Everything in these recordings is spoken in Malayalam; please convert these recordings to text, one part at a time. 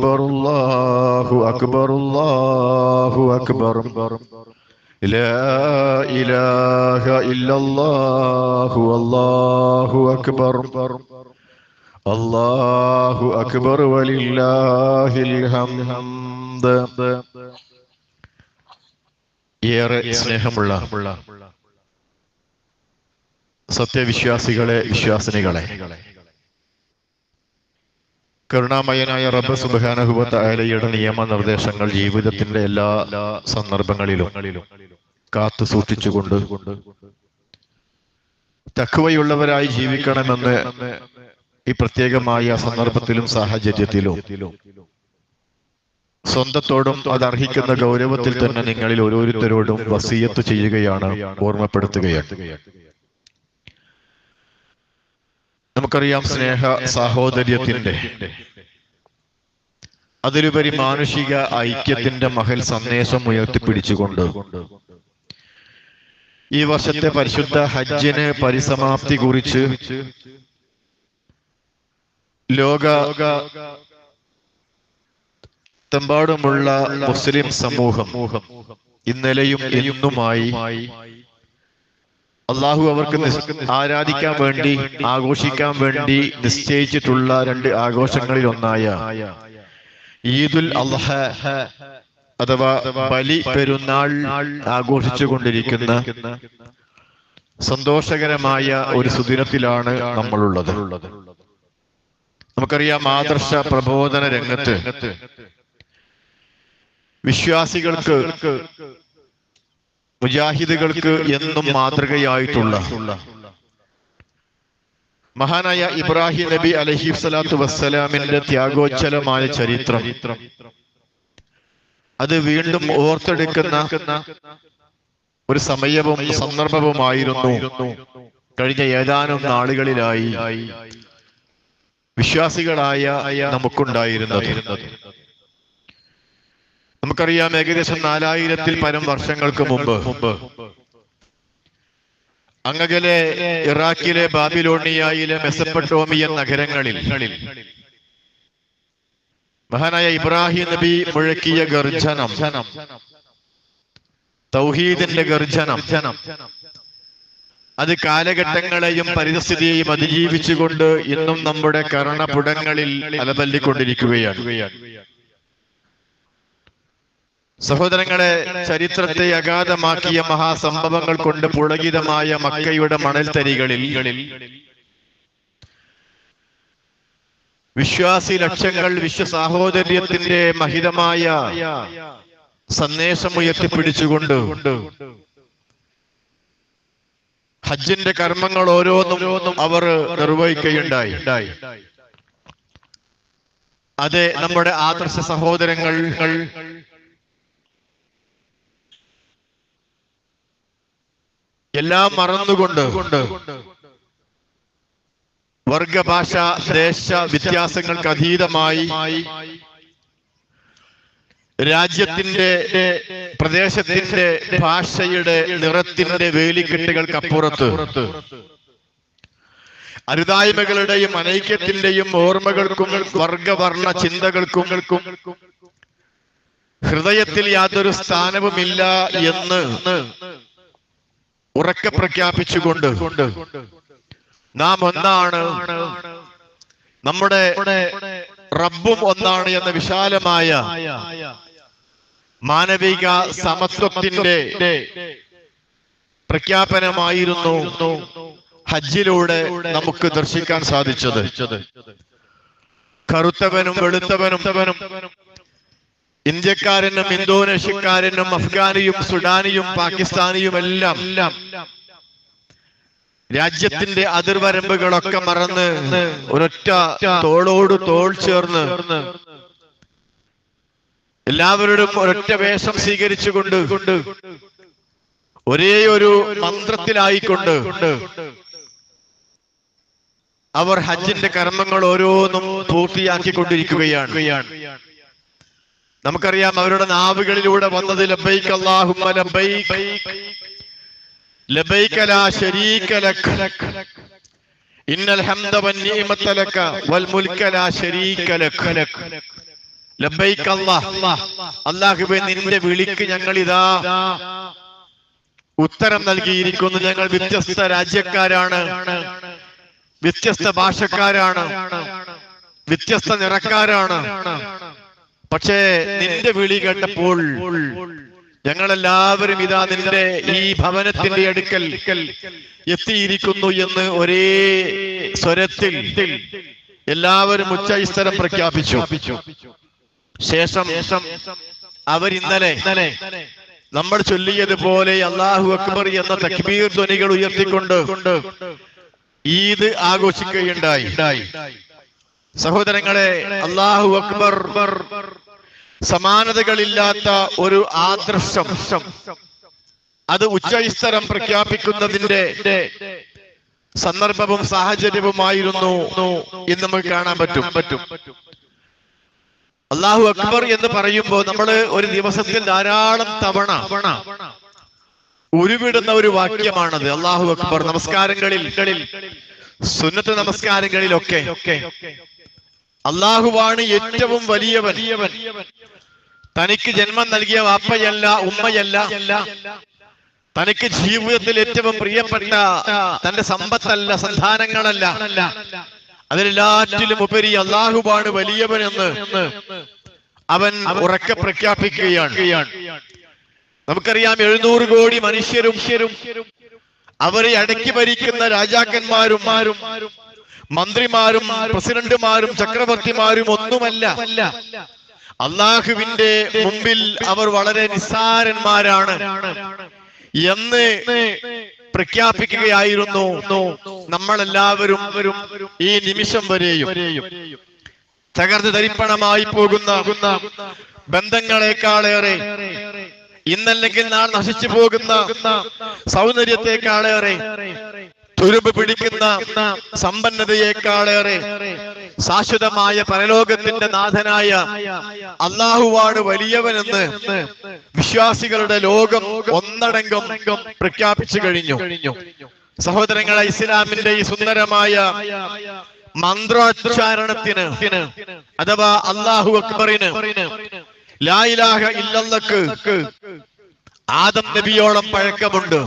أكبر الله أكبر الله أكبر لا إله إلا الله والله أكبر الله أكبر ولله الحمد ഏറെ സ്നേഹമുള്ള സത്യവിശ്വാസികളെ വിശ്വാസിനികളെ കരുണാമയനായ റബ്ബ് സുബാനഹുബത്ത് നിയമനിർദ്ദേശങ്ങൾ ജീവിതത്തിന്റെ എല്ലാ സന്ദർഭങ്ങളിലും കാത്തു സൂക്ഷിച്ചുകൊണ്ട് തക്കുവയുള്ളവരായി ജീവിക്കണമെന്ന് ഈ പ്രത്യേകമായ സന്ദർഭത്തിലും സാഹചര്യത്തിലും സ്വന്തത്തോടും അത് അർഹിക്കുന്ന ഗൗരവത്തിൽ തന്നെ നിങ്ങളിൽ ഓരോരുത്തരോടും വസീയത്ത് ചെയ്യുകയാണ് ഓർമ്മപ്പെടുത്തുകയാണ്. നമുക്കറിയാം സ്നേഹ സാഹോദര്യത്തിന്റെ അതിലുപരി മാനുഷിക ഐക്യത്തിന്റെ മഹൽ സന്ദേശം ഉയർത്തിപ്പിടിച്ചുകൊണ്ട് ഈ വർഷത്തെ പരിശുദ്ധ ഹജ്ജിന് പരിസമാപ്തി കുറിച്ച് ലോക തെമ്പാടുമുള്ള മുസ്ലിം സമൂഹം ഇന്നലെയും ഇന്നുമായി അള്ളാഹു അവർക്ക് ആരാധിക്കാൻ വേണ്ടി ആഘോഷിക്കാൻ വേണ്ടി നിശ്ചയിച്ചിട്ടുള്ള രണ്ട് ആഘോഷങ്ങളിൽ ഒന്നായ ഈദുൽ അൽഹ അഥവാ ബലി പെരുന്നാൾ ആഘോഷിച്ചു കൊണ്ടിരിക്കുന്ന സന്തോഷകരമായ ഒരു സുദിനത്തിലാണ് നമ്മളുള്ളത്. നമുക്കറിയാം ആദർശ പ്രബോധന രംഗത്ത് വിശ്വാസികൾക്ക് മുജാഹിദുകൾക്ക് എന്നും മാതൃകയായിട്ടുള്ള മഹാനായ ഇബ്രാഹിം നബി അലഹി സ്വലാത്തു വസ്സലാമിന്റെ ത്യാഗോജ്ജലമായ ചരിത്രം. അത് വീണ്ടും ഓർത്തെടുക്കുന്ന ഒരു സമയവും സന്ദർഭവുമായിരുന്നു. കഴിഞ്ഞ ഏതാനും നാളുകളിലായി വിശ്വാസികളായ നമുക്കുണ്ടായിരുന്നത്. നമുക്കറിയാം ഏകദേശം നാലായിരത്തിൽ പരം വർഷങ്ങൾക്ക് മുമ്പ് അങ്ങകലെ ഇറാഖിലെ ബാബിലോണിയയിലെ മെസപ്പട്ടോമിയൻ നഗരങ്ങളിൽ മഹാനായ ഇബ്രാഹിം നബി മുഴക്കിയ ഗർജനം തൗഹീദിന്റെ ഗർജനം. അത് കാലഘട്ടങ്ങളെയും പരിസ്ഥിതിയെയും അതിജീവിച്ചുകൊണ്ട് ഇന്നും നമ്മുടെ കർണപുടങ്ങളിൽ അലതല്ലിക്കൊണ്ടിരിക്കുകയാണ്. സഹോദരങ്ങളെ ചരിത്രത്തെ അഗാധമാക്കിയ മഹാസംഭവങ്ങൾ കൊണ്ട് പുളകിതമായ മക്കയുടെ മണൽത്തരികളിൽ വിശ്വാസി ലക്ഷ്യങ്ങൾ വിശ്വ സാഹോദര്യത്തിന്റെ മഹിതമായ സന്ദേശം ഉയർത്തിപ്പിടിച്ചുകൊണ്ട് ഹജ്ജിന്റെ കർമ്മങ്ങൾ ഓരോന്നും അവർ നിർവഹിക്കുകയുണ്ടായി. അതെ നമ്മുടെ ആദർശ സഹോദരങ്ങൾ എല്ലാം മറന്നുകൊണ്ട് വർഗഭാഷ ദേശ വ്യത്യാസങ്ങൾക്ക് അതീതമായി രാജ്യത്തിന്റെ പ്രദേശത്തിന്റെ ഭാഷയുടെ നിറത്തിന്റെ വേലിക്കെട്ടുകൾക്കപ്പുറത്ത് അരുതായ്മകളുടെയും അനൈക്യത്തിന്റെയും ഓർമ്മകൾക്കും വർഗവർണ ചിന്തകൾക്കും ഹൃദയത്തിൽ യാതൊരു സ്ഥാനവുമില്ല എന്ന് ഉറക്കെ പ്രഖ്യാപിച്ചുകൊണ്ട് നാം ഒന്നാണ് നമ്മുടെ റബ്ബും ഒന്നാണ് എന്ന വിശാലമായ മാനവിക സമത്വത്തിന്റെ പ്രഖ്യാപനമായിരുന്നു ഹജ്ജിലൂടെ നമുക്ക് ദർശിക്കാൻ സാധിച്ചത്. കറുത്തവനും വെളുത്തവനും ഇന്ത്യക്കാരനും ഇന്തോനേഷ്യക്കാരനും അഫ്ഗാനിയും സുഡാനിയും പാകിസ്ഥാനിയും എല്ലാം രാജ്യത്തിന്റെ അതിർവരമ്പുകളൊക്കെ മറന്ന് ഒരൊറ്റ തോളോട് തോൾ ചേർന്ന് എല്ലാവരോടും ഒരൊറ്റ വേഷം സ്വീകരിച്ചുകൊണ്ട് ഒരേ ഒരു മന്ത്രത്തിലായിക്കൊണ്ട് അവർ ഹജ്ജിന്റെ കർമ്മങ്ങൾ ഓരോന്നും പൂർത്തിയാക്കിക്കൊണ്ടിരിക്കുകയാണ്. നമുക്കറിയാം അവരുടെ നാവുകളിലൂടെ വന്നത് ലബൈക്ക് ഇന്നൽ ഹംദ ലക. വൽ മുൽക ലാ ശരീക ലക്. ലബൈക്ക് അല്ലാ. അള്ളാഹുബെ നിന്റെ വിളിക്ക് ഞങ്ങൾ ഇതാ ഉത്തരം നൽകിയിരിക്കുന്നു. ഞങ്ങൾ വ്യത്യസ്ത രാജ്യക്കാരാണ്. വ്യത്യസ്ത ഭാഷക്കാരാണ്. വ്യത്യസ്ത നിറക്കാരാണ്. പക്ഷേ നിന്റെ വിളി കേട്ടപ്പോൾ ഞങ്ങളെല്ലാവരും ഇതാ നിന്റെ ഈ ഭവനത്തിന്റെ അടുക്കൽ എത്തിയിരിക്കുന്നു എന്ന് ഒരേ സ്വരത്തിൽ എല്ലാവരും ഉച്ചൈസ്തരം പ്രഖ്യാപിച്ചു. ശേഷം അവർ ഇന്നലെ നമ്മൾ ചൊല്ലിയതുപോലെ അള്ളാഹു അക്ബർ എന്ന തക്ബീർ ധ്വനികൾ ഉയർത്തിക്കൊണ്ട് ഈദ് ആഘോഷിക്കുകയുണ്ടായി. സഹോദരങ്ങളെ അള്ളാഹു അക്ബർ. സമാനതകളില്ലാത്ത ഒരു ആദർശം. അത് ഉച്ചൈസ്തരം പ്രഖ്യാപിക്കുന്നതിന്റെ സന്ദർഭവും സാഹചര്യവുമായിരുന്നു എന്ന് നമുക്ക് കാണാൻ പറ്റും. പറ്റും അള്ളാഹു അക്ബർ എന്ന് പറയുമ്പോൾ നമ്മൾ ഒരു ദിവസത്തിൽ ധാരാളം തവണ ഉരുവിടുന്ന ഒരു വാക്യമാണത്. അള്ളാഹു അക്ബർ നമസ്കാരങ്ങളിൽ സുന്നത്ത് നമസ്കാരങ്ങളിലൊക്കെ അള്ളാഹുവാണ് ഏറ്റവും വലിയവൻ. തനിക്ക് ജന്മം നൽകിയ വാപ്പയല്ല ഉമ്മയല്ല. തനിക്ക് ജീവിതത്തിൽ ഏറ്റവും പ്രിയപ്പെട്ട തന്റെ സമ്പത്തല്ല സന്താനങ്ങളല്ല. അതിലെല്ലാറ്റിലും ഉപരി വലിയവൻ എന്ന് അവൻ ഉറക്കെ പ്രഖ്യാപിക്കുകയാണ്. നമുക്കറിയാം എഴുന്നൂറ് കോടി മനുഷ്യരും അവരെ അടക്കി ഭരിക്കുന്ന രാജാക്കന്മാരും മന്ത്രിമാരും പ്രസിഡന്റുമാരും ചക്രവർത്തിമാരും ഒന്നുമല്ല. അള്ളാഹുവിന്റെ മുമ്പിൽ അവർ വളരെ നിസ്സാരന്മാരാണ്. എന്ന് പ്രഖ്യാപിക്കുകയായിരുന്നു നമ്മളെല്ലാവരും ഈ നിമിഷം വരെയും. തകർന്ന് തരിപ്പണമായി പോകുന്ന ബന്ധങ്ങളെക്കാളേറെ ഇന്നല്ലെങ്കിൽ നാൾ നശിച്ചു പോകുന്ന സൗന്ദര്യത്തെക്കാളേറെ തുരുമ്പ് പിടിക്കുന്ന സമ്പന്നതയേക്കാളേറെ ശാശ്വതമായ പരലോകത്തിന്റെ നാഥനായ അള്ളാഹുവാണ് വലിയവനെന്ന് വിശ്വാസികളുടെ ലോകം ഒന്നടങ്കം പ്രഖ്യാപിച്ചു കഴിഞ്ഞു. സഹോദരങ്ങളെ ഇസ്ലാമിന്റെ ഈ സുന്ദരമായ മന്ത്രോച്ചാരണത്തിന് അഥവാ അള്ളാഹു അക്ബറിന് ലായിലാഹ ഇല്ലല്ലക്ക് ആദം നബിയോളം പഴക്കമുണ്ട്.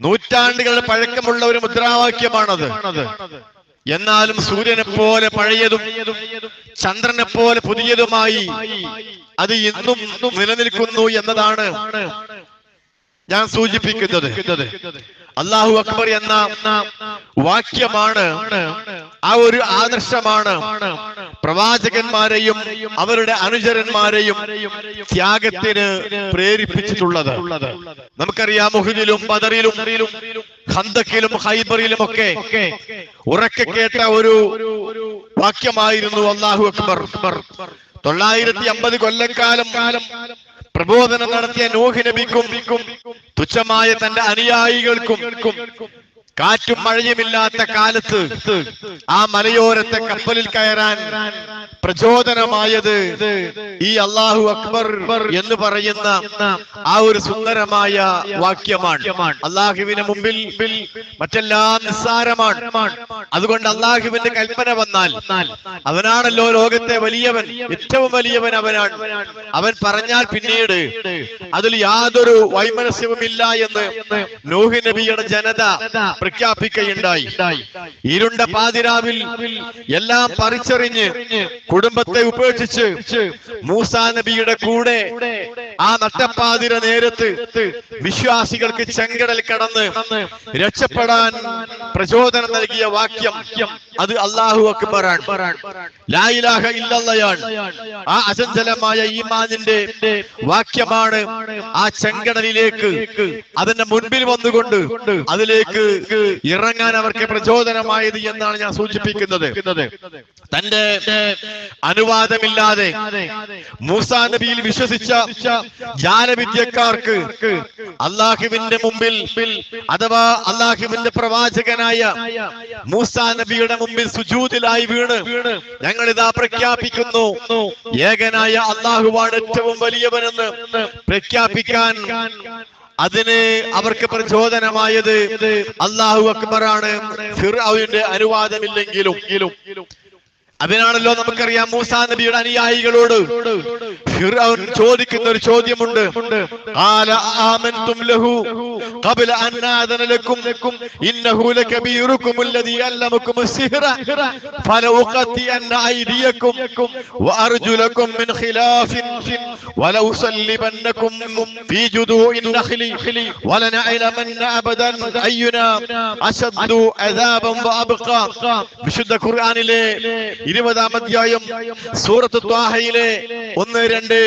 നൂറ്റാണ്ടുകൾ പഴക്കമുള്ള ഒരു മുദ്രാവാക്യമാണത്. എന്നാലും സൂര്യനെ പോലെ പഴയതും ചന്ദ്രനെ പോലെ പുതിയതുമായി അത് ഇന്നും നിലനിൽക്കുന്നു എന്നതാണ് ഞാൻ സൂചിപ്പിക്കുന്നത്. അള്ളാഹു അക്ബർ എന്ന വാക്യമാണ് ആ ഒരു ആദർശമാണ് പ്രവാചകന്മാരെയും അവരുടെ അനുചരന്മാരെയും ത്യാഗത്തിന് പ്രേരിപ്പിച്ചിട്ടുള്ളത്. നമുക്കറിയാം മുഹിദിലും ബദറിലും ഹന്തക്കിലും ഹൈബറിലും ഒക്കെ ഉറക്കെ കേട്ട ഒരു വാക്യമായിരുന്നു അള്ളാഹു അക്ബർ. തൊള്ളായിരത്തി അമ്പത് കൊല്ലക്കാലം പ്രബോധനം നടത്തിയ നോഹി നബിക്കും തുച്ഛമായ തന്റെ അനുയായികൾക്കും കാറ്റും മഴയുമില്ലാത്ത കാലത്ത് ആ മലയോരത്തെ കപ്പലിൽ കയറാൻ പ്രചോദനമായത് ഈ അള്ളാഹു അക്ബർ എന്ന് പറയുന്ന ആ ഒരു സുന്ദരമായ വാക്യമാണ്. അള്ളാഹുവിന് മുമ്പിൽ മറ്റെല്ലാം നിസ്സാരമാണ്. അതുകൊണ്ട് അള്ളാഹുവിന്റെ കൽപ്പന വന്നാൽ അവനാണല്ലോ ലോകത്തെ വലിയവൻ ഏറ്റവും വലിയവൻ അവനാണ്. അവൻ പറഞ്ഞാൽ പിന്നീട് അതിൽ യാതൊരു വൈമനസ്യവുമില്ല എന്ന് നോഹി നബിയുടെ ജനത പ്രഖ്യാപിക്കുകയുണ്ടായി. ഇരുണ്ട പാതിരാവിൽ എല്ലാം പറിച്ചെറിഞ്ഞ് കുടുംബത്തെ ഉപേക്ഷിച്ച് മൂസാ നബിയുടെ കൂടെ ആ നട്ടപ്പാതിര നേരത്ത് വിശ്വാസികൾക്ക് ചെങ്കടൽ കടന്ന് രക്ഷപ്പെടാൻ പ്രചോദനം നൽകിയ വാക്യം അത് അള്ളാഹു അക്ബറാണ്. ലായിലാഹ ഇല്ലല്ലയാണ്. ആ അചഞ്ചലമായ ഈമാനിന്റെ വാക്യമാണ് ആ ചെങ്കടലിലേക്ക് അതിന്റെ മുൻപിൽ വന്നുകൊണ്ട് അതിലേക്ക് ഇറങ്ങാൻ അവർക്ക് പ്രചോദനമായത് എന്നാണ് ഞാൻ സൂചിപ്പിക്കുന്നത്. തന്റെ അനുവാദമില്ലാതെ മൂസാ നബിയിൽ വിശ്വസിച്ച ജാലവിദ്യക്കാർക്ക് അള്ളാഹുവിന്റെ മുമ്പിൽ അഥവാ അള്ളാഹുവിന്റെ പ്രവാചകനായ മൂസാ നബിയുടെ മുമ്പിൽ സുജൂതിലായി വീണ് ഞങ്ങൾ ഇതാ പ്രഖ്യാപിക്കുന്നു. ഏകനായ അള്ളാഹുവാണ് ഏറ്റവും വലിയവനെന്ന് പ്രഖ്യാപിക്കാൻ അതിന് അവർക്ക് പ്രചോദനമായത് അള്ളാഹു അക്ബറാണ്. ഫിർഔന്റെ അനുവാദമില്ലെങ്കിലും അതിനാണല്ലോ നമുക്കറിയാം മൂസാ നബിയുടെ അനുയായികളോട് ഫിർഔൻ ചോദിക്കുന്ന ഒരു ചോദ്യമുണ്ട് قال آمنتم له قبل أن آذن لكم إنه لكبيركم الذي علمكم السحر فلأقطعن أيديكم وأرجلكم من خلاف ولأصلبنكم في جذوع النخل ولنعلمن أبدا أينا أشد عذابا وأبقى വിശുദ്ധ ഖുർആനിലെ ഇരുപതാം അധ്യായം സൂറത്ത് ത്വാഹയിലെ ഒന്ന് രണ്ട്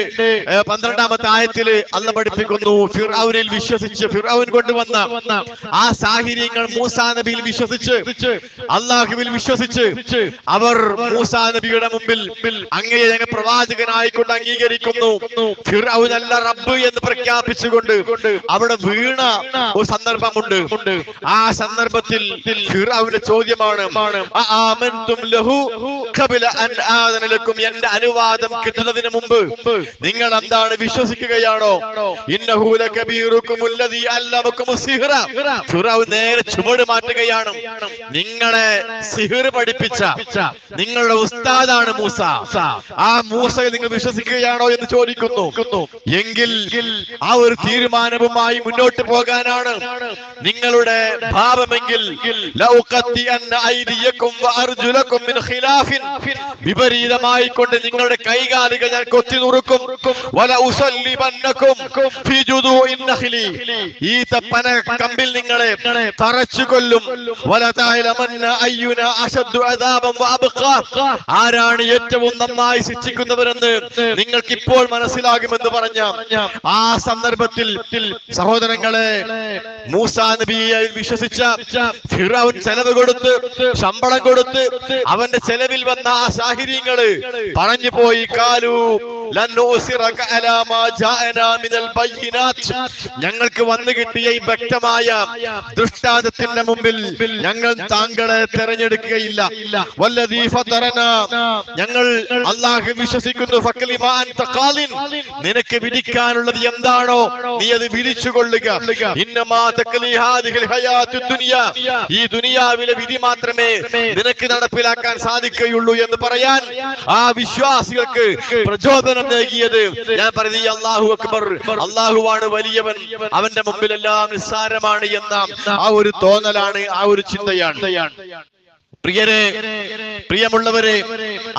പന്ത്രണ്ടാമത്തെ ആയത്തിൽ അല്ല പഠിപ്പിക്കുന്നു. ഫിറാവുനിൽ വിശ്വസിച്ച് ഫിർഔൻ കൊണ്ടുവന്ന ആ സാഹചര്യങ്ങൾ മൂസാ നബിയിൽ വിശ്വസിച്ച് അള്ളാഹുവിൽ വിശ്വസിച്ച് അവർ മൂസാ നബിയുടെ മുമ്പിൽ അങ്ങയെ ഞങ്ങൾ പ്രവാചകനായിക്കൊണ്ട് അംഗീകരിക്കുന്നു. ഫിർഔൻ അല്ല റബ്ബ് എന്ന് പ്രഖ്യാപിച്ചുകൊണ്ട് അവിടെ വീണ ഒരു സന്ദർഭമുണ്ട്. ആ സന്ദർഭത്തിൽ ഫിറാവിന്റെ ചോദ്യമാണ് ലഹു ഖബല അൻ ആദന ലക്കും എന്റെ അനുവാദം കിട്ടുന്നതിന് മുമ്പ് നിങ്ങൾ എന്താണ് വിശ്വസിക്കുകയാണോ? ഇന്നഹു ലകബീറുക്കും അല്ലദീ അല്ലമക്കും സിഹ്റ. ഫിറഔൻ നേരെ ചുമട് മാറ്റുകയാണ്. നിങ്ങളെ സിഹിർ പഠിപ്പിച്ച നിങ്ങളുടെ ഉസ്താദാണ് മൂസ. ആ മൂസയെ നിങ്ങൾ വിശ്വസിക്കുകയാണോ എന്ന് ചോദിക്കുന്നു. എങ്കിൽ ആ ഒരു തീരുമാനവുമായി മുന്നോട്ട് പോകാനാണ് നിങ്ങളുടെ ഭാവമെങ്കിൽ മിൻ വിപരീതമായി കൊണ്ട് നിങ്ങളുടെ കൈകാലികൾ ഞാൻ കൊത്തി നുറുക്കും. ഈ നിങ്ങളെ തറച്ചു കൊല്ലും. ആരാണ് ഏറ്റവും നന്നായി ശിക്ഷിക്കുന്നവരെന്ന് നിങ്ങൾക്ക് ഇപ്പോൾ മനസ്സിലാകുമെന്ന് പറഞ്ഞ ആ സന്ദർഭത്തിൽ സഹോദരങ്ങളെ മൂസാ നബിയെ വിശ്വസിച്ച ചെലവ് കൊടുത്ത് ശമ്പളം കൊടുത്ത് അവന്റെ ചെലവിൽ വന്ന ആ സാഹചര്യങ്ങൾ പറഞ്ഞു പോയി കാലു. ഞങ്ങൾക്ക് വന്നു കിട്ടിയ ഈ വ്യക്തമായ ദൃഷ്ടാന്തത്തിന്റെ മുമ്പിൽ ഞങ്ങൾ താങ്കളെ തെരഞ്ഞെടുക്കുകയില്ല. ഞങ്ങൾ അള്ളാഹു വിശ്വസിക്കുന്നു. നിനക്ക് വിധിക്കാനുള്ളത് എന്താണോ നീ അത് വിധിച്ചുകൊള്ളുക. ഈ ദുനിയാവിലെ വിധി മാത്രമേ നിനക്ക് നടപ്പിലാക്കാൻ സാധിക്കുകയുള്ളൂ. എന്ന് പറയാൻ ആ വിശ്വാസികൾക്ക് പ്രചോദനം നൽകിയത്. ഞാൻ പറയുന്നത് അള്ളാഹു അക്ബർ അള്ളാഹുവാണ് വലിയവൻ. അവന്റെ മുമ്പിൽ എല്ലാം നിസ്സാരമാണ് എന്ന ആ ഒരു തോന്നലാണ് ആ ഒരു ചിന്തയാണ്. പ്രിയരെ പ്രിയമുള്ളവരെ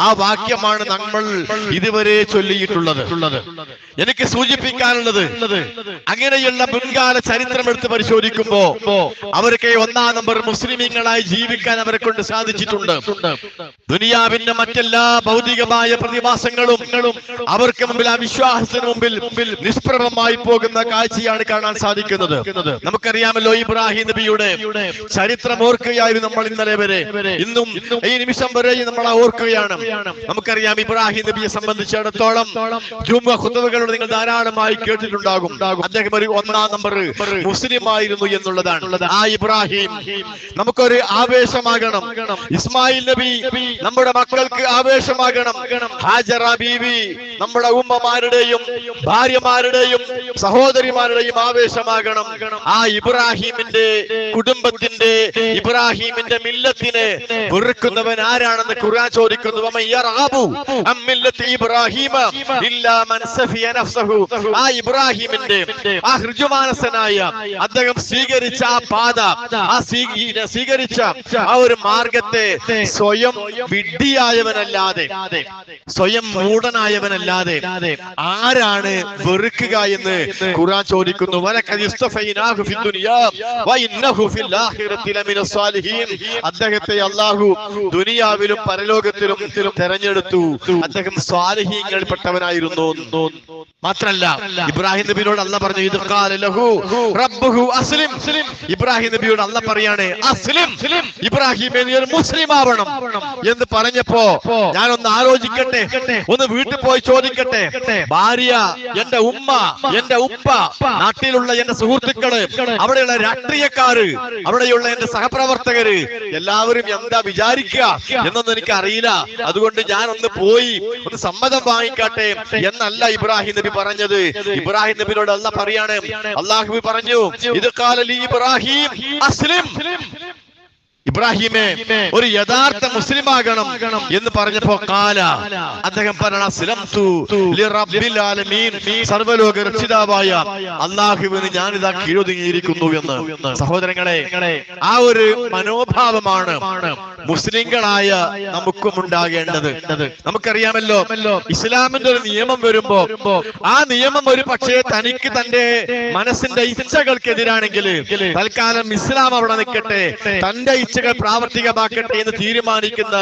ആ വാക്യമാണ് നമ്മൾ ഇതുവരെ ചൊല്ലിയിട്ടുള്ളത്. എനിക്ക് സൂചിപ്പിക്കാനുള്ളത് അങ്ങനെയുള്ള മുൻകാല ചരിത്രം എടുത്ത് പരിശോധിക്കുമ്പോ അവർക്ക് ഒന്നാം നമ്പർ മുസ്ലിമീങ്ങളായി ജീവിക്കാൻ അവരെ കൊണ്ട് സാധിച്ചിട്ടുണ്ട്. ദുനിയാവിന്റെ മറ്റെല്ലാ ഭൗതികമായ പ്രതിഭാസങ്ങളും അവർക്ക് മുമ്പിൽ ആ വിശ്വാസത്തിന് മുമ്പിൽ നിഷ്പ്രഭമായി പോകുന്ന കാഴ്ചയാണ് കാണാൻ സാധിക്കുന്നത്. നമുക്കറിയാമല്ലോ ഇബ്രാഹിം നബിയുടെ ചരിത്രം ഓർക്കുകയായിരുന്നു നമ്മൾ ഇന്നലെ വരെ. ഇന്നും ഈ നിമിഷം വരെ നമ്മൾ ഓർക്കുകയാണ്. നമുക്കറിയാം ഇബ്രാഹിം നബിയെ സംബന്ധിച്ചിടത്തോളം ജുമ നിങ്ങൾ ധാരാളമായി കേട്ടിട്ടുണ്ടാകും. അദ്ദേഹം ഒരു ഒന്നാം നമ്പർ മുസ്ലിം ആയിരുന്നു എന്നുള്ളതാണ്. ആ ഇബ്രാഹിം നമുക്കൊരു ആവേശമാകണം. ഇസ്മായിൽ നബി നമ്മുടെ മക്കൾക്ക് ആവേശമാകണം. ഹാജറ ബീവി നമ്മുടെ ഉമ്മമാരുടെയും ഭാര്യമാരുടെയും സഹോദരിമാരുടെയും ആവേശമാകണം. ആ ഇബ്രാഹിമിന്റെ കുടുംബത്തിന്റെ ഇബ്രാഹിമിന്റെ മില്ലത്തിനെ വെറുക്കുന്നവൻ ആരാണെന്ന് ഖുർആൻ ചോദിക്കുന്നു. ഇബ്രാഹിമ ഇല്ലാ മൻ സഫിയ നഫ്സഹു. ആ ഇബ്രാഹിമിന്റെ ആ ഹൃജുമാനസനായ അദ്ദേഹം സ്വീകരിച്ച ആ പാത ആ സ്വീ- സ്വീകരിച്ച ആ ഒരു മാർഗത്തെ സ്വയം വിഡ്ഢിയായവനല്ലാതെ സ്വയം മൂടനായവനല്ലാതെ ആരാണ് വെറുക്കുക എന്ന് ഖുർആൻ ചോദിക്കുന്നു. അദ്ദേഹത്തെ അല്ലാഹു ദുനിയാവിലും പരലോകത്തിലും തെരഞ്ഞെടുത്തു. അദ്ദേഹം സ്വാലിഹീങ്ങളിൽപ്പെട്ടവനായിരുന്നു മാത്രല്ല ഇബ്രാഹിം നബിയോട് അല്ല പറഞ്ഞു അസ്ലിം. ഇബ്രാഹിം നബിയോട് അല്ല പറയാണ് അസ്ലിം ഇബ്രാഹിമേ നീ മുസ്ലിം ആവണം. എന്ന് പറഞ്ഞപ്പോ ഞാനൊന്ന് ആലോചിക്കട്ടെ ഒന്ന് വീട്ടിൽ പോയി ചോദിക്കട്ടെ. ഭാര്യ എന്റെ ഉമ്മ എന്റെ ഉപ്പ നാട്ടിലുള്ള എന്റെ സുഹൃത്തുക്കൾ അവിടെയുള്ള രാഷ്ട്രീയക്കാര് അവിടെയുള്ള എന്റെ സഹപ്രവർത്തകര് എല്ലാവരും എന്താ വിചാരിക്കുക എന്നൊന്നും എനിക്ക് അറിയില്ല അതുകൊണ്ട് ഞാൻ ഒന്ന് പോയി ഒന്ന് സമ്മതം വാങ്ങിക്കട്ടെ എന്നല്ല ഇബ്രാഹിം നബി പറഞ്ഞത്. ഇബ്രാഹിം നബിയോട് അല്ല പറയാണ്. അള്ളാഹുബി പറഞ്ഞു ഇത് കാലലി ഇബ്രാഹിം അസ്ലിം. ഇബ്രാഹിമെ ഒരു യഥാർത്ഥ മുസ്ലിം ആകണം എന്ന് പറഞ്ഞപ്പോ കാല. അദ്ദേഹം പറഞ്ഞു സർവലോക ലിറബ്ബിൽ ആലമീൻ." സർവലോക രക്ഷിതാവായ അള്ളാഹുവിന് ഞാനിതാ കീഴൊതുങ്ങിയിരിക്കുന്നു എന്ന്. സഹോദരങ്ങളെ ആ ഒരു മനോഭാവമാണ് മുസ്ലിങ്ങളായ നമുക്കും ഉണ്ടാകേണ്ടത്. നമുക്കറിയാമല്ലോ ഇസ്ലാമിന്റെ ഒരു നിയമം വരുമ്പോ ആ നിയമം ഒരു പക്ഷേ തനിക്ക് തന്റെ മനസ്സിന്റെ ഇച്ഛകൾക്കെതിരാണെങ്കിൽ തൽക്കാലം ഇസ്ലാം അവിടെ നിൽക്കട്ടെ. തന്റെ ഇച്ഛകൾ പ്രാവർത്തികമാക്കട്ടെ എന്ന് തീരുമാനിക്കുന്ന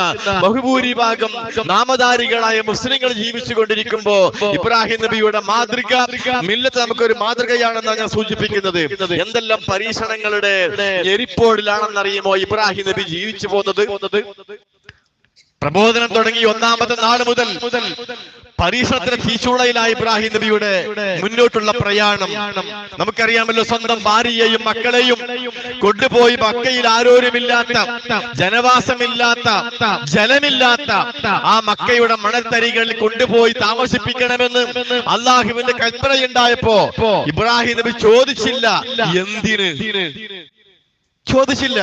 ബഹുഭൂരിഭാഗം നാമധാരികളായ മുസ്ലിങ്ങൾ ജീവിച്ചു കൊണ്ടിരിക്കുമ്പോ ഇബ്രാഹിം നബിയുടെ മാതൃക മില്ലത്ത് നമുക്കൊരു മാതൃകയാണെന്നാണ് ഞാൻ സൂചിപ്പിക്കുന്നത്. എന്തെല്ലാം പരീക്ഷണങ്ങളുടെ എരിപ്പോടിലാണെന്നറിയുമോ ഇബ്രാഹിം നബി ജീവിച്ചു പോകുന്നത് പ്രബോധനം തുടങ്ങി ഒന്നാമത്തെ നാൾ മുതൽ പരീക്ഷണത്തിന് തീച്ചുളയിലായ ഇബ്രാഹിം നബിയുടെ മുന്നോട്ടുള്ള പ്രയാണം. നമുക്കറിയാമല്ലോ സ്വന്തം ഭാര്യയെയും മക്കളെയും കൊണ്ടുപോയി മക്കയിൽ ആരോരുമില്ലാത്ത ജനവാസമില്ലാത്ത ജലമില്ലാത്ത ആ മക്കയുടെ മണൽത്തരികളിൽ കൊണ്ടുപോയി താമസിപ്പിക്കണമെന്ന് അള്ളാഹുവിന്റെ കൽപ്പനയുണ്ടായപ്പോ ഇബ്രാഹിം നബി ചോദിച്ചില്ല. എന്തിന്? ചോദിച്ചില്ല.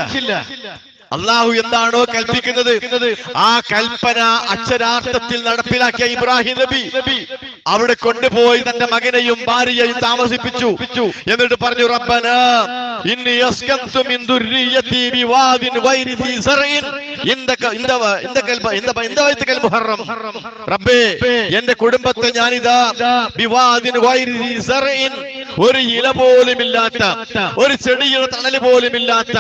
അള്ളാഹു എന്താണോ കൽപ്പിക്കുന്നത്? ആ കൽപ്പന അക്ഷരാർത്ഥത്തിൽ നടപ്പിലാക്കിയ ഇബ്രാഹിം നബി. അവിടെ കൊണ്ടുപോയി തന്റെ മകനെയും ഭാര്യയെയും താമസിപ്പിച്ചു. എന്നിട്ട് പറഞ്ഞു റബ്ബന റബ്ബേ എന്റെ കുടുംബത്തെ ഞാനിതാ ഒരു ഇല പോലും ഇല്ലാത്ത ഒരു ചെടിയുടെ തണൽ പോലും ഇല്ലാത്ത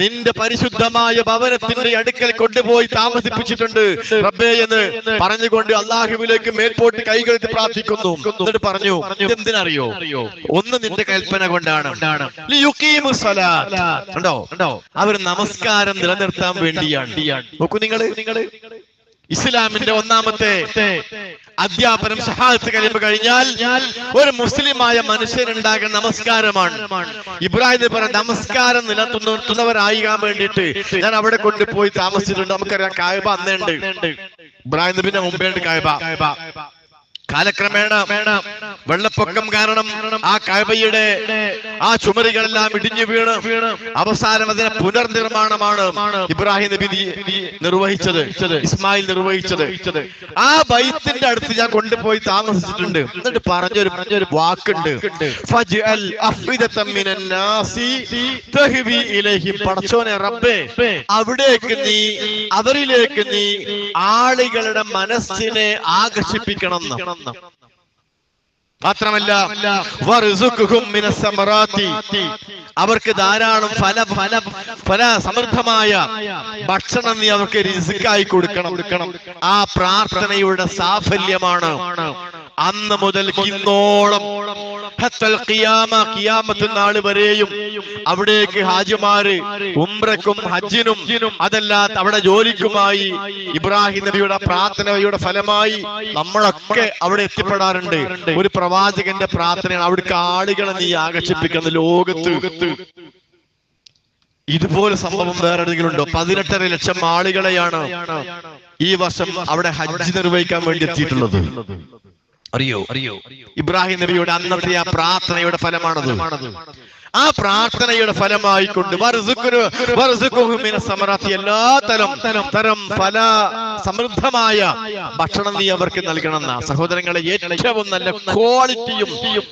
നിന്റെ പരിശുദ്ധമായ ഭവനത്തിന്റെ അടുക്കൽ കൊണ്ടുപോയി താമസിപ്പിച്ചിട്ടുണ്ട്. റബ്ബേ എന്ന് പറഞ്ഞുകൊണ്ട് അള്ളാഹുവിലേക്ക് മേൽപോട്ട് കൈകെടുത്ത് പ്രാർത്ഥിക്കുന്നു. എന്നിട്ട് പറഞ്ഞു എന്തിനറിയോ ഒന്ന് നിന്റെ കൽപ്പന കൊണ്ടാണ്. ഉണ്ടോ അവർ നമസ്കാരം നിലനിർത്താൻ വേണ്ടിയാണ്. നോക്കൂ നിങ്ങൾ. നിങ്ങൾ. ഇസ്ലാമിന്റെ ഒന്നാമത്തെ അധ്യാപനം സഹായത്ത് കഴിയുമ്പോൾ കഴിഞ്ഞാൽ ഒരു മുസ്ലിമായ മനുഷ്യനുണ്ടാകുന്ന നമസ്കാരമാണ്. ഇബ്രാഹിം പറഞ്ഞ നമസ്കാരം നിലനിർത്തുന്നവരായിക്കാൻ വേണ്ടിയിട്ട് ഞാൻ അവിടെ കൊണ്ടുപോയി താമസിച്ചിട്ടുണ്ട്. നമുക്കറിയാം കായബ അന്നുണ്ട്. ഇബ്രാഹിം നബിന്റെ മുമ്പേ ഉണ്ട് കായബ. കാലക്രമേണ വെള്ളപ്പൊക്കം കാരണം ആ കഴബയുടെ ആ ചുമരുകളെല്ലാം ഇടിഞ്ഞു വീണ് അവസാനം അതിന് പുനർനിർമ്മാണമാണ് ഇബ്രാഹിം നബി നിർവഹിച്ചത് ഇസ്മായിൽ നിർവഹിച്ചത്. ആ ബൈത്തിന്റെ അടുത്ത് ഞാൻ കൊണ്ടുപോയി താമസിച്ചിട്ടുണ്ട്. എന്നിട്ട് പറഞ്ഞൊരു പറഞ്ഞൊരു വാക്കുണ്ട്. പടച്ചോനെ റബ്ബേ അവിടേക്ക് നീ അവരിലേക്ക് നീ ആളുകളുടെ മനസ്സിനെ ആകർഷിപ്പിക്കണം എന്ന്. മാത്രമല്ല അവർക്ക് ധാരാളം ഫല ഫല ഫല സമൃദ്ധമായ ഭക്ഷണം നീ അവർക്ക് രിസുക്കായി കൊടുക്കണം ആ പ്രാർത്ഥനയുടെ സാഫല്യമാണ് അന്ന് മുതൽ ഇന്നോളം നാൾ വരെയും അവിടേക്ക് ഹാജിമാര് ഉംറക്കും ഹജ്ജിനും അതല്ലാത്ത അവിടെ ജോലിക്കുമായി ഇബ്രാഹിം നബിയുടെ പ്രാർത്ഥനയുടെ ഫലമായി നമ്മളൊക്കെ അവിടെ എത്തിപ്പെടാറുണ്ട്. ഒരു പ്രവാചകന്റെ പ്രാർത്ഥനയാണ് അവിടേക്ക് ആളുകളെ നീ ആകർഷിപ്പിക്കുന്ന ലോകത്ത്. ഇതുപോലെ സംഭവം വേറെ എവിടെയെങ്കിലും ഉണ്ടോ പതിനെട്ടര ലക്ഷം ആളുകളെയാണ് ഈ വർഷം അവിടെ ഹജ്ജ് നിർവഹിക്കാൻ വേണ്ടി എത്തിയിട്ടുള്ളത്. അറിയോ? അറിയോ? ഇബ്രാഹിം നബിയുടെ അന്നത്തെ ആ പ്രാർത്ഥനയുടെ ഫലമാണത്. ആ പ്രാർത്ഥനയുടെ ഫലമായി കൊണ്ട് വറുസുക്കുരു- വറുസുക്കുഹു മിന സമറാത്തി എല്ലാ തരം തരം ഫല സമൃദ്ധമായ ഭക്ഷണം നീ അവർക്ക് നൽകണമെന്ന. സഹോദരങ്ങളെ ഏറ്റവും നല്ല ക്വാളിറ്റിയും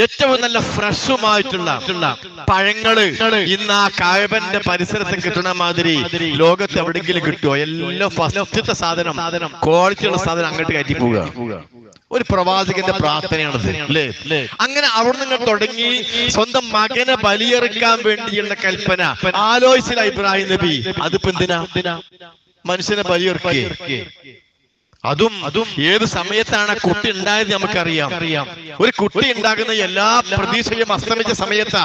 ഏറ്റവും നല്ല ഫ്രഷുമായിട്ടുള്ള പഴങ്ങൾ ഇന്ന് ആ കായബന്റെ പരിസരത്ത് കിട്ടണ മാതിരി ലോകത്ത് എവിടെങ്കിലും കിട്ടുമോ എല്ലാം ഫസ്റ്റത്തെ സാധനം ക്വാളിറ്റിയുള്ള സാധനം അങ്ങോട്ട് കയറ്റി പോവുക. ഒരു പ്രവാചകന്റെ പ്രാർത്ഥനയാണത് അല്ലേ? അങ്ങനെ അവിടെ നിങ്ങൾ തുടങ്ങി സ്വന്തം മകനെ ബലിയെറുക്കാൻ വേണ്ടിയുള്ള കൽപ്പന. ആലോചിച്ചില്ല ഇബ്രാഹിം നബി. അതിപ്പോ എന്തിനാ? മനുഷ്യനെ ബലിയെറുക്കേ. അതും അതും ഏത് സമയത്താണ് കുട്ടി ഉണ്ടായത് നമുക്കറിയാം. ഒരു കുട്ടി ഉണ്ടാകുന്ന എല്ലാ പ്രതീക്ഷയും അസ്തമിച്ച സമയത്ത്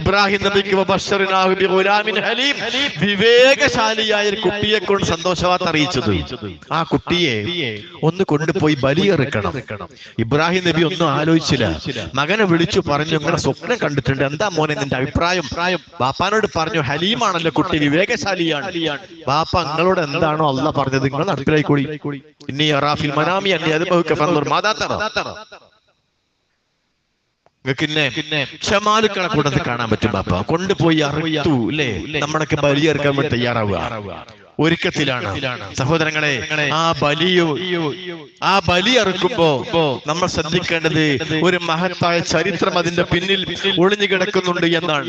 ഇബ്രാഹിം നബിക്ക് വിവേകശാലിയായ ഒരു കുട്ടിയെ കൊണ്ട് സന്തോഷവാർത്ത അറിയിച്ചത്. ആ കുട്ടിയെ ഒന്ന് കൊണ്ടുപോയി ബലിയെറുക്കണം. ഇബ്രാഹിം നബി ഒന്നും ആലോചിച്ചില്ല. മകനെ വിളിച്ചു പറഞ്ഞു ഇങ്ങനെ സ്വപ്നം കണ്ടിട്ടുണ്ട്. എന്താ മോനെ നിന്റെ അഭിപ്രായം? പ്രായം ബാപ്പാനോട് പറഞ്ഞു ഹലീമാണല്ലോ കുട്ടി വിവേകശാലിയാണ്. ബാപ്പ നിങ്ങളോട് എന്താണോ അല്ല പറഞ്ഞത്? നിങ്ങൾ നടപ്പിലായിക്കൂടി ഇനി അറാഫിൽ മനാമി അന്നി അത് ബഹുക്ക ഫൻദുർ മാതാ പിന്നെ ക്ഷമാലുക്കളെ കൂട്ടത്തിൽ കാണാൻ പറ്റും ബാപ്പ. കൊണ്ടുപോയി അറിയൂ അല്ലേ നമ്മളൊക്കെ ബലിയെടുക്കാൻ വേണ്ടി തയ്യാറാവുക. ഒരുക്കത്തിലാണ്. സഹോദരങ്ങളെ ആ ബലിയോ ആ ബലി അറുക്കുമ്പോ നമ്മൾ ശ്രദ്ധിക്കേണ്ടത് ഒരു മഹത്തായ ചരിത്രം അതിന്റെ പിന്നിൽ ഒളിഞ്ഞു കിടക്കുന്നുണ്ട് എന്നാണ്.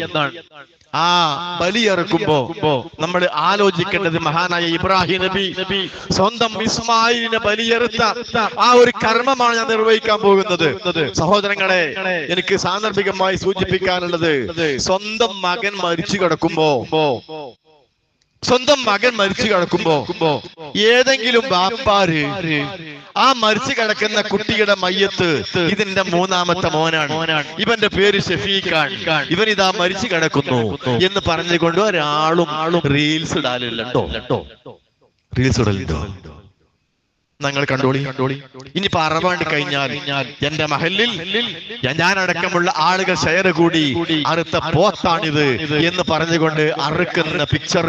ആ ബലി അറുക്കുമ്പോ നമ്മൾ ആലോചിക്കേണ്ടത് മഹാനായ ഇബ്രാഹിം നബി. സ്വന്തം ഇസ്മായിലിനെ ബലിയെറുത്ത ആ ഒരു കർമ്മമാണ് ഞാൻ നിർവഹിക്കാൻ പോകുന്നത്. സഹോദരങ്ങളെ എനിക്ക് സാന്ദർഭികമായി സൂചിപ്പിക്കാനുള്ളത് സ്വന്തം മകൻ മരിച്ചു കിടക്കുമ്പോ സ്വന്തം മകൻ മരിച്ചു കിടക്കുമ്പോ ഏതെങ്കിലും ബാപ്പാര് ആ മരിച്ചു കിടക്കുന്ന കുട്ടിയുടെ മയ്യത്ത് ഇതിന്റെ മൂന്നാമത്തെ മോനാണ്. ഇവന്റെ പേര് ഷെഫീഖാൻ ഇവൻ ഇതാ മരിച്ചു കിടക്കുന്നു എന്ന് പറഞ്ഞുകൊണ്ട് ഒരാളും ആളും റീൽസ് ഇടാലില്ലോ റീൽസ് ഇടലുണ്ടോ ഞങ്ങൾ കണ്ടോളി കണ്ടോളി ഇനി പറവാണ്ട് കഴിഞ്ഞാൽ എന്റെ മഹലിൽ ഞാൻ അടക്കമുള്ള ആളുകൾ ഷെയർ കൂടി അറുത്ത പോത്താണിത് എന്ന് പറഞ്ഞുകൊണ്ട് അറുക്കുന്ന പിക്ചർ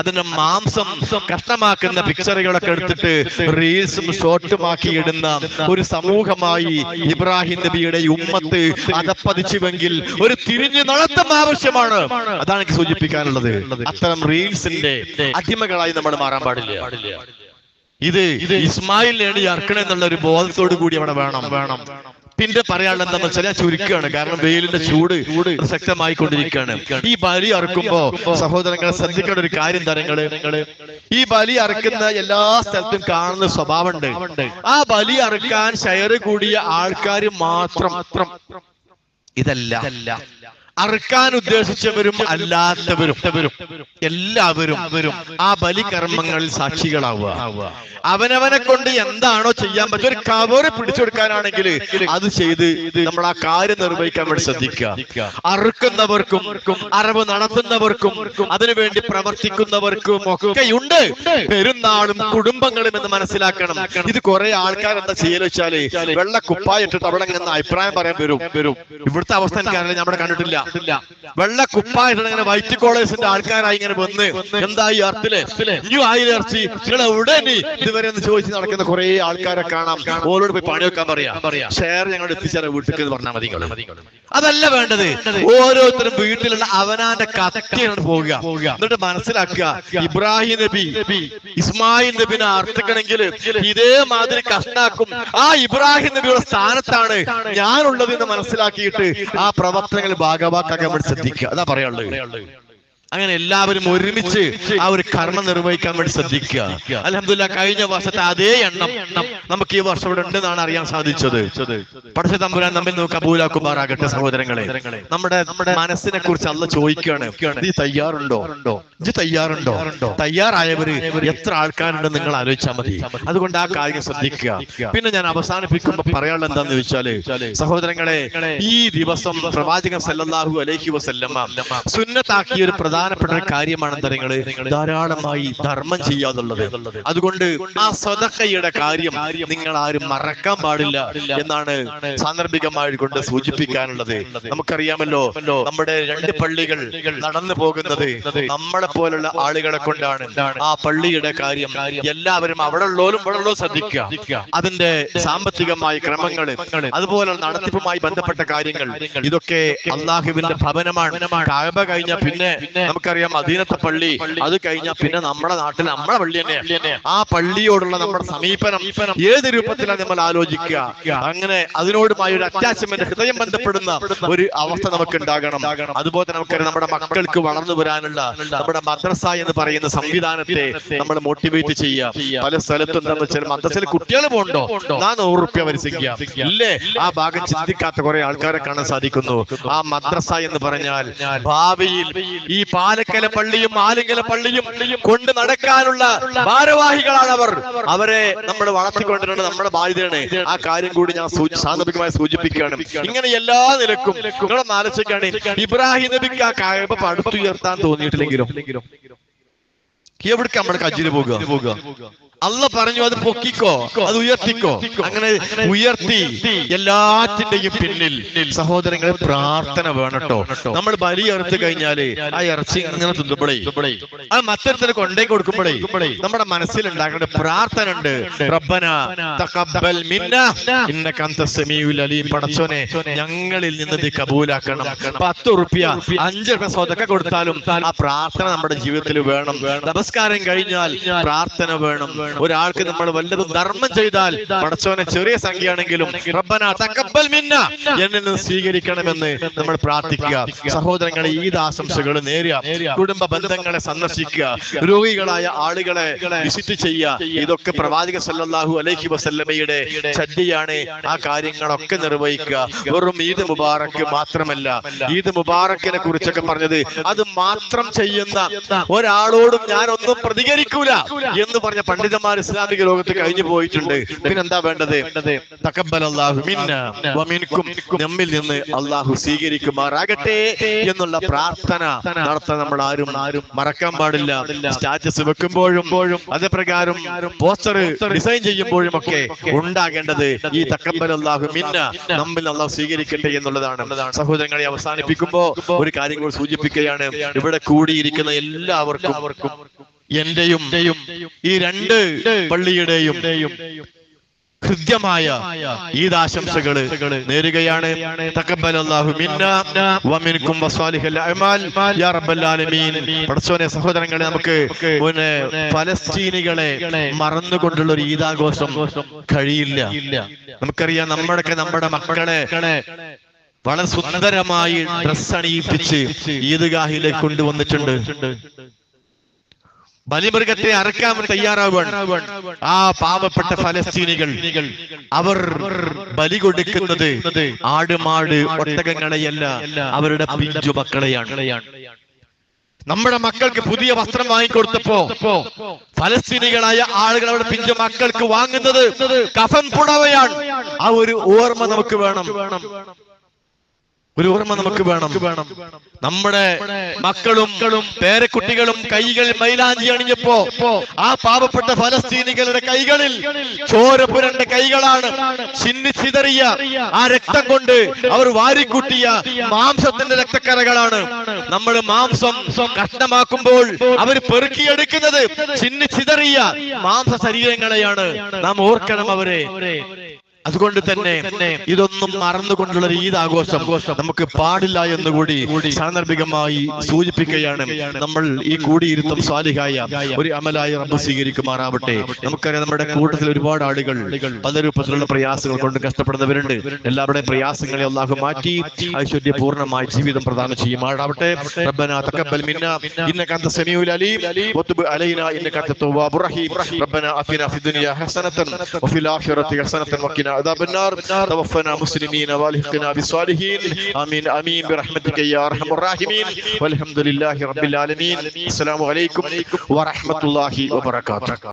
അതിന്റെ മാംസം കഷ്ണമാക്കുന്ന പിക്ചറുകളൊക്കെ എടുത്തിട്ട് റീൽസും ഷോർട്ടുമാക്കി ഇടുന്ന ഒരു സമൂഹമായി ഇബ്രാഹിം നബിയുടെ ഉമ്മത്ത് അതപ്പതിച്ചുവെങ്കിൽ ഒരു തിരിഞ്ഞു നടത്തം ആവശ്യമാണ്. അതാണ് എനിക്ക് സൂചിപ്പിക്കാനുള്ളത്. അത്തരം റീൽസിന്റെ അടിമകളായി നമ്മൾ മാറാൻ പാടില്ല. ഇത് ഇസ്മായിൽ നേടി അർക്കണം എന്നുള്ള ഒരു ബോധത്തോടു കൂടി അവിടെ വേണം. വേണം. പിന്നെ പറയാനുള്ള എന്താ വെച്ചാൽ ഞാൻ ചുരുക്കുകയാണ്. കാരണം വെയിലിന്റെ ചൂട് പ്രസക്തമായി കൊണ്ടിരിക്കുകയാണ് ഈ ബലി അറക്കുമ്പോ സഹോദരങ്ങളെ ശ്രദ്ധിക്കേണ്ട ഒരു കാര്യം തരങ്ങൾ ഈ ബലി അറക്കുന്ന എല്ലാ സ്ഥലത്തും കാണുന്ന സ്വഭാവമുണ്ട്. ആ ബലി അറക്കാൻ ഷെയർ കൂടിയ ആൾക്കാർ മാത്രം. ഇതല്ല. അറുക്കാൻ ഉദ്ദേശിച്ചവരും അല്ലാത്തവരും. എല്ലാവരും ആ ബലികർമ്മങ്ങളിൽ സാക്ഷികളാവുക. അവനവനെ കൊണ്ട് എന്താണോ ചെയ്യാൻ പറ്റും ഒരു കവറ് പിടിച്ചെടുക്കാനാണെങ്കിൽ അത് ചെയ്ത് നമ്മൾ ആ കാര്യം നിർവഹിക്കാൻ വേണ്ടി ശ്രദ്ധിക്കുക. അറുക്കുന്നവർക്കും അറിവ് നടത്തുന്നവർക്കും അതിനുവേണ്ടി പ്രവർത്തിക്കുന്നവർക്കും ഒക്കെ ഉണ്ട് പെരുന്നാളും കുടുംബങ്ങളും എന്ന് മനസ്സിലാക്കണം. ഇത് കുറെ ആൾക്കാർ എന്താ ചെയ്യൽ വെച്ചാൽ വെള്ള കുപ്പായിട്ടിട്ട് അവിടെ അഭിപ്രായം പറയാൻ വരും. വരും ഇവിടുത്തെ അവസ്ഥ എനിക്കറിയില്ല നമ്മുടെ കണ്ടിട്ടില്ല. വെള്ള കുപ്പായിട്ട് ഇങ്ങനെ വൈറ്റ് കോളേജിന്റെ ആൾക്കാരായി ഇങ്ങനെ വന്ന്. എന്താ ഈ അർത്ഥത്തിൽ ഇനി ആയിരം ഇറച്ചി. നിങ്ങൾ എവിടെ ഇതുവരെ എന്ന് ചോദിച്ച് നടക്കുന്ന കുറെ ആൾക്കാരെ കാണാം. ഓരോട് പോയി പണി വെക്കാൻ പറയാം. ഷെയർ ഞങ്ങൾ എത്തിച്ചാൽ വീട്ടിലേക്ക് എന്ന് പറഞ്ഞാൽ മതി. അതല്ല വേണ്ടത്. ഓരോരുത്തരും വീട്ടിലുള്ള അവനാന്റെ കത്തിയാണ് പോവുക. എന്നിട്ട് മനസ്സിലാക്കുക ഇബ്രാഹിം നബി ഇസ്മായിൽ നബിനെ അർത്ഥിക്കണമെങ്കിൽ ഇതേമാതിരി കഷ്ടാക്കും. ആ ഇബ്രാഹിം നബിയുടെ സ്ഥാനത്താണ് ഞാനുള്ളത് എന്ന് മനസ്സിലാക്കിയിട്ട് ആ പ്രവർത്തനങ്ങൾ ഭാഗവാക്കാക്കാൻ വേണ്ടി ശ്രദ്ധിക്കുക. അതാ പറയാനുള്ളത്. അങ്ങനെ എല്ലാവരും ഒരുമിച്ച് ആ ഒരു കർമ്മം നിർവഹിക്കാൻ വേണ്ടി ശ്രദ്ധിക്കുക. അലഹമില്ല കഴിഞ്ഞ വർഷത്തെ അതേ എണ്ണം നമുക്ക് ഈ വർഷം ഇവിടെ ഉണ്ടെന്നാണ് അറിയാൻ സാധിച്ചത്. പടച്ച തമ്പുരാൻ നമ്മിൽ നമുക്ക് കബൂലാക്കുമാറാകട്ടെ സഹോദരങ്ങളെ. നമ്മുടെ നമ്മുടെ മനസ്സിനെ കുറിച്ച് അല്ല ചോദിക്കുകയാണ്. നീ തയ്യാറുണ്ടോ? ഇത് തയ്യാറുണ്ടോ? തയ്യാറായവര് എത്ര ആൾക്കാരുണ്ടെന്ന് നിങ്ങൾ ആലോചിച്ചാൽ മതി. അതുകൊണ്ട് ആ കാര്യം ശ്രദ്ധിക്കുക. പിന്നെ ഞാൻ അവസാനിപ്പിക്കുമ്പോ പറയാനുള്ള എന്താന്ന് ചോദിച്ചാൽ സഹോദരങ്ങളെ ഈ ദിവസം പ്രവാചകൻ സല്ലാഹു അലൈഹി വസല്ലമ്മ സുന്നത്താക്കിയ ഒരു പ്രധാനപ്പെട്ട ഒരു കാര്യമാണ് എന്താ നിങ്ങൾ ധാരാളമായി ധർമ്മം ചെയ്യാന്നുള്ളത് അതുകൊണ്ട് ആ സ്വതക്കയുടെ കാര്യം നിങ്ങൾ ആരും മറക്കാൻ പാടില്ല എന്നാണ് സാന്ദർഭികമായി കൊണ്ട് സൂചിപ്പിക്കാനുള്ളത്. നമുക്കറിയാമല്ലോ നമ്മുടെ രണ്ട് പള്ളികൾ നടന്നു പോകുന്നത് നമ്മളെ പോലുള്ള ആളുകളെ കൊണ്ടാണ്. ആ പള്ളിയുടെ കാര്യം എല്ലാവരും അവിടെ ഉള്ളവരും ഇവിടെ ഉള്ളവരും ശ്രദ്ധിക്കുക. അതിന്റെ സാമ്പത്തികമായ ക്രമങ്ങൾ അതുപോലെ നടത്തിപ്പുമായി ബന്ധപ്പെട്ട കാര്യങ്ങൾ. ഇതൊക്കെ അള്ളാഹുവിന്റെ ഭവനമാണ്. കഴിഞ്ഞ പിന്നെ നമുക്കറിയാം മദീനത്തെ പള്ളി അത് കഴിഞ്ഞാൽ പിന്നെ നമ്മുടെ നാട്ടിൽ നമ്മുടെ പള്ളി തന്നെ ആ പള്ളിയോടുള്ള നമ്മുടെ സമീപനം ഏത് രൂപത്തിലാണ് നമ്മൾ ആലോചിക്കുക? അങ്ങനെ അതിനോടുമായി ഒരു അറ്റാച്ച്മെന്റ് ഹൃദയം ബന്ധപ്പെടുന്ന ഒരു അവസ്ഥ നമുക്ക് ഉണ്ടാകണം. അതുപോലെ നമുക്കറിയാം നമ്മുടെ മക്കൾക്ക് വളർന്നു വരാനുള്ള നമ്മുടെ മദ്രസ എന്ന് പറയുന്ന സംവിധാനത്തെ നമ്മൾ മോട്ടിവേറ്റ് ചെയ്യാം പല സ്ഥലത്തും എന്താന്ന് വെച്ചാൽ മദ്രസയിൽ കുട്ടികൾ പോകണ്ടോ ഞാൻ നൂറ് റുപ്യ വരിസിക്കുക ഇല്ലേ? ആ ഭാഗം ചിന്തിക്കാത്ത കുറെ ആൾക്കാരെ കാണാൻ സാധിക്കുന്നു. ആ മദ്രസ എന്ന് പറഞ്ഞാൽ ഭാവിയിൽ ഈ പാലക്കല പള്ളിയും ആലിങ്കല പള്ളിയും കൊണ്ട് നടക്കാനുള്ള ഭാരവാഹികളാണ് അവർ അവരെ നമ്മൾ വളർത്തിക്കൊണ്ടിരുന്നത് നമ്മുടെ ബാധ്യതയാണ്. ആ കാര്യം കൂടി ഞാൻ സാന്ദർഭികമായി സൂചിപ്പിക്കുകയാണ്. ഇങ്ങനെ എല്ലാ നിലക്കും നിങ്ങളൊന്ന് ആലോചിക്കുകയാണ് ഇബ്രാഹിം നബിക്ക് ആ കായബ പടുത്തുയർത്താൻ തോന്നിയിട്ടില്ലെങ്കിലും എവിടേക്ക് നമ്മുടെ കജിന് പോകുക അല്ല പറഞ്ഞു അത് പൊക്കിക്കോ അത് ഉയർത്തിക്കോ. അങ്ങനെ ഉയർത്തി എല്ലാറ്റിന്റെയും പിന്നിൽ സഹോദരങ്ങളെ പ്രാർത്ഥന വേണട്ടോ നമ്മൾ ബലി അറുത്ത് കഴിഞ്ഞാൽ ആ ഇറച്ചി ഇങ്ങനെ തിന്നുമ്പോഴേ ആ മറ്റൊരുത്തര് കൊണ്ടേ കൊടുക്കുമ്പോഴേ നമ്മുടെ മനസ്സിൽ ഉണ്ടാക്കേണ്ട പ്രാർത്ഥന ഉണ്ട്. തഖബ്ബൽ സമീഉൽ അലീം. പടച്ചോനെ ഞങ്ങളിൽ നിന്ന് നീ കബൂലാക്കണം. പത്ത് റുപ്യ അഞ്ച് റുപ്യ സ്വതക്ക കൊടുത്താലും ആ പ്രാർത്ഥന നമ്മുടെ ജീവിതത്തിൽ വേണം. നമസ്കാരം കഴിഞ്ഞാൽ പ്രാർത്ഥന വേണം. ഒരാൾക്ക് നമ്മൾ വല്ലതും ധർമ്മം ചെയ്താൽ പടച്ചവനെ ചെറിയ സംഖ്യയാണെങ്കിലും റബ്ബന തഖബ്ബൽ മിന്ന എന്നിൽ നിന്ന് സ്വീകരിക്കണമെന്ന് നമ്മൾ പ്രാർത്ഥിക്കുക. സഹോദരങ്ങളെ ഈ ആശംസകൾ നേരിയ കുടുംബ ബന്ധങ്ങളെ സന്ദർശിക്കുക. രോഗികളായ ആളുകളെ വിസിറ്റ് ചെയ്യുക. ഇതൊക്കെ പ്രവാചക സല്ലല്ലാഹു അലൈഹി വസല്ലമയുടെ ചട്ടിയാണ്. ആ കാര്യങ്ങളൊക്കെ നിർവഹിക്കുക. വെറും ഈദ് മുബാറക്ക് മാത്രമല്ല. ഈദ് മുബാറക്കിനെ കുറിച്ചൊക്കെ പറഞ്ഞത് അത് മാത്രം ചെയ്യുന്ന ഒരാളോടും ഞാൻ ഒന്നും പ്രതികരിക്കൂല എന്ന് പറഞ്ഞ പണ്ഡിതന്മാർ ഇസ്ലാമിക ലോകത്ത് കഴിഞ്ഞു പോയിട്ടുണ്ട്. പിന്നെന്താ വേണ്ടത്? നമ്മിൽ നിന്ന് അള്ളാഹു സ്വീകരിക്കുമാറാകട്ടെ എന്നുള്ള പ്രാർത്ഥന നടത്താൻ നമ്മൾ ആരും ആരും മറക്കാൻ പാടില്ല. സ്റ്റാറ്റസ് വെക്കുമ്പോഴും അതേപ്രകാരം പോസ്റ്റർ ഡിസൈൻ ചെയ്യുമ്പോഴും ഒക്കെ ഉണ്ടാകേണ്ടത് ഈ തക്കബൽ അള്ളാഹു മിന്ന. നമ്മിൽ അള്ളാഹു സ്വീകരിക്കട്ടെ എന്നുള്ളതാണ്. സഹോദരങ്ങളെ അവസാനിപ്പിക്കുമ്പോ ഒരു കാര്യം കൂടി സൂചിപ്പിക്കുകയാണ്. ഇവിടെ കൂടിയിരിക്കുന്ന എല്ലാവർക്കും എന്റെയും ഈ രണ്ട് പള്ളിയുടെയും ഹൃദ്യമായ ഈദാശംസകൾ നേരുകയാണ്. പഠിച്ചോനെ സഹോദരങ്ങളെ നമുക്ക് പിന്നെ ഫലസ്തീനികളെ മറന്നുകൊണ്ടുള്ള ഒരു ഈദാഘോഷം കഴിയില്ല. നമുക്കറിയാം നമ്മുടെയൊക്കെ നമ്മുടെ മക്കളെ വളരെ സുന്ദരമായി ഡ്രസ് അണിയിപ്പിച്ച് ഈദ്ഗാഹിലേക്ക് കൊണ്ടുവന്നിട്ടുണ്ട്. ബലിമൃഗത്തെ അറക്കാൻ തയ്യാറാവുകയാണ് ആ പാവപ്പെട്ട ഫലസ്തീനികൾ അവർ ബലി കൊടുക്കുന്നത് ആടുമാട് ഒട്ടകങ്ങളെയല്ല അവരുടെ പിഞ്ചു മക്കളെയാണ്. നമ്മുടെ മക്കൾക്ക് പുതിയ വസ്ത്രം വാങ്ങിക്കൊടുത്തപ്പോ ഫലസ്തീനികളായ ആളുകൾ അവരുടെ പിഞ്ചു മക്കൾക്ക് വാങ്ങുന്നത് കഫൻ പുടവയാണ്. ആ ഒരു ഓർമ്മ നമുക്ക് വേണം. ഒരു ഓർമ്മ നമുക്ക് വേണം. നമ്മുടെ മക്കളും പേരക്കുട്ടികളും കൈകൾ മൈലാഞ്ചി അണിഞ്ഞപ്പോ ആ പാവപ്പെട്ട ഫലസ്തീനികളുടെ കൈകളിൽ ചോര പുരണ്ട കൈകളാണ് ചിന്നിച്ചിതറിയ ആ രക്തം കൊണ്ട് അവർ വാരിക്കൂട്ടിയ മാംസത്തിന്റെ രക്തക്കരകളാണ്. നമ്മൾ മാംസം കഷ്ണമാക്കുമ്പോൾ അവർ പെറുക്കിയെടുക്കുന്നത് ചിന്നിച്ചിതറിയ മാംസ ശരീരങ്ങളെയാണ്. നാം ഓർക്കണം അവരെ. അതുകൊണ്ട് തന്നെ ഇതൊന്നും മറന്നുകൊണ്ടുള്ള ഒരു ഈദ് ആഘോഷം നമുക്ക് പാടില്ല എന്നുകൂടി സാന്ദർഭികമായി സൂചിപ്പിക്കുകയാണ് നമ്മൾ ഈ കൂടിയിരുത്തം സ്വാലിഹായ ഒരു അമലായ റബ്ബ് സ്വീകരിക്കുമാറാവട്ടെ നമുക്കറിയാം നമ്മുടെ കൂട്ടത്തിൽ ഒരുപാട് ആളുകൾ പല രൂപത്തിലുള്ള പ്രയാസങ്ങൾ കൊണ്ട് കഷ്ടപ്പെടുന്നവരുണ്ട് എല്ലാവരുടെയും പ്രയാസങ്ങളെ അള്ളാഹു മാറ്റി ഐശ്വര്യപൂർണ്ണമായ ജീവിതം പ്രദാനം ചെയ്യുമാറാവട്ടെ ربنا تقبل منا انك انت السميع العليم وتب علينا انك انت التواب الرحيم ربنا اتنا في الدنيا حسنه وفي الاخره حسنه وقنا عذاب النار توفنا مسلمين والحقنا بالصالحين امين امين برحمتك يا ارحم الراحمين والحمد لله رب العالمين السلام عليكم ورحمه الله وبركاته